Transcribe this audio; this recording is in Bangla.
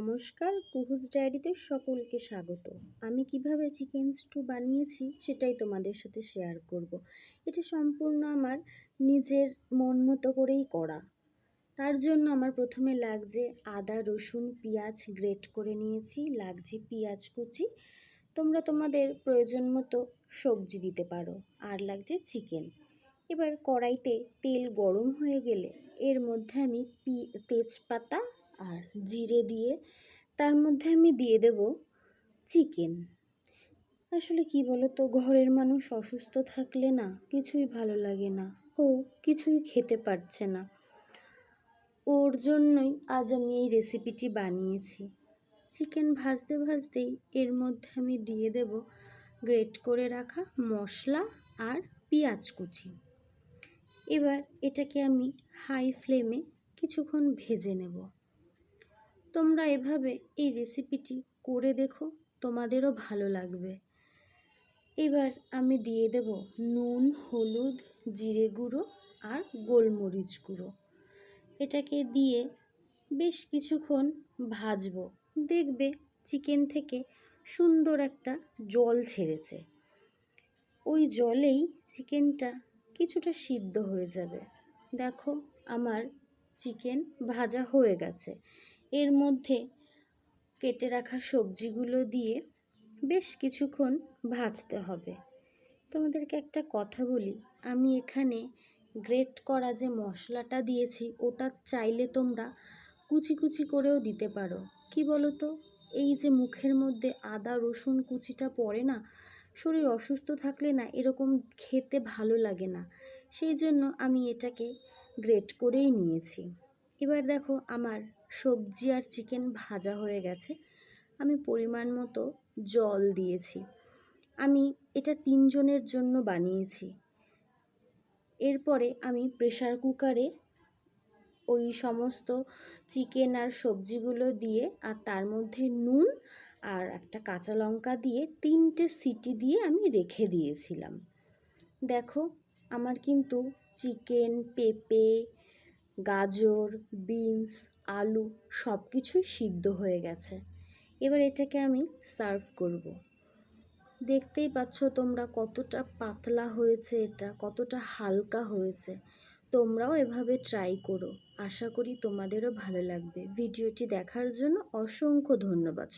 নমস্কার কুহুস ডায়েরিতে সকলকে স্বাগত। আমি কীভাবে চিকেন স্টু বানিয়েছি সেটাই তোমাদের সাথে শেয়ার করব। এটা সম্পূর্ণ আমার নিজের মন মতো করেই করা। তার জন্য আমার প্রথমে লাগছে আদা, রসুন, পেঁয়াজ গ্রেট করে নিয়েছি। লাগছে পেঁয়াজ কুচি। তোমরা তোমাদের প্রয়োজন মতো সবজি দিতে পারো। আর লাগছে চিকেন। এবার কড়াইতে তেল গরম হয়ে গেলে এর মধ্যে আমি পি তেজপাতা আর জিরে দিয়ে তার মধ্যে আমি দিয়ে দেব চিকেন। আসলে কি বলো তো ঘরের মানুষ অসুস্থ থাকলে না কিছুই ভালো লাগে না। ও কিছুই খেতে পারছে না। ওর জন্যই আজ আমি এই রেসিপিটি বানিয়েছি। চিকেন ভাজতে ভাজতেই এর মধ্যে আমি দিয়ে দেব গ্রেট করে রাখা মশলা আর পেঁয়াজ কুচি। এবার এটাকে আমি হাই ফ্লেমে কিছুক্ষণ ভেজে নেব। তোমরা এভাবে এই রেসিপিটি করে দেখো, তোমাদেরও ভালো লাগবে। এবার আমি দিয়ে দেব নুন, হলুদ, জিরে গুঁড়ো আর গোলমরিচ গুঁড়ো। এটাকে দিয়ে বেশ কিছুক্ষণ ভাজবো। দেখবে চিকেন থেকে সুন্দর একটা জল ছেড়েছে। ওই জলেই চিকেনটা কিছুটা সিদ্ধ হয়ে যাবে। দেখো আমার চিকেন ভাজা হয়ে গেছে। এর মধ্যে কেটে রাখা সবজিগুলো দিয়ে বেশ কিছুক্ষণ ভাজতে হবে। তোমাদেরকে একটা কথা বলি, আমি এখানে গ্রেট করা যে মশলাটা দিয়েছি, ওটা চাইলে তোমরা কুচি কুচি করেও দিতে পারো। কি বলো তো এই যে মুখের মধ্যে আদা, রসুন কুচিটা পড়ে না, শরীর অসুস্থ থাকলে না এরকম খেতে ভালো লাগে না। সেই জন্য আমি এটাকে গ্রেট করেই নিয়েছি। এবার দেখো আমার সবজি আর চিকেন ভাজা হয়ে গেছে। আমি পরিমাণ মতো জল দিয়েছি। আমি এটা তিনজনের জন্য বানিয়েছি। এরপরে আমি প্রেশার কুকারে ওই সমস্ত চিকেন আর সবজিগুলো দিয়ে আর তার মধ্যে নুন আর একটা কাঁচা লঙ্কা দিয়ে তিনটে সিটি দিয়ে আমি রেখে দিয়েছিলাম। দেখো, আমার কিন্তু চিকেন, পেঁপে গাজর, বিনস, আলু সব কিছুই সিদ্ধ হয়ে গেছে। এবার এটাকে আমি সার্ভ করব। দেখতেই পাচ্ছ তোমরা কতটা পাতলা হয়েছে এটা, কতটা হালকা হয়েছে। তোমরাও এভাবে ট্রাই করো। আশা করি তোমাদেরও ভালো লাগবে। ভিডিওটি দেখার জন্য অসংখ্য ধন্যবাদ।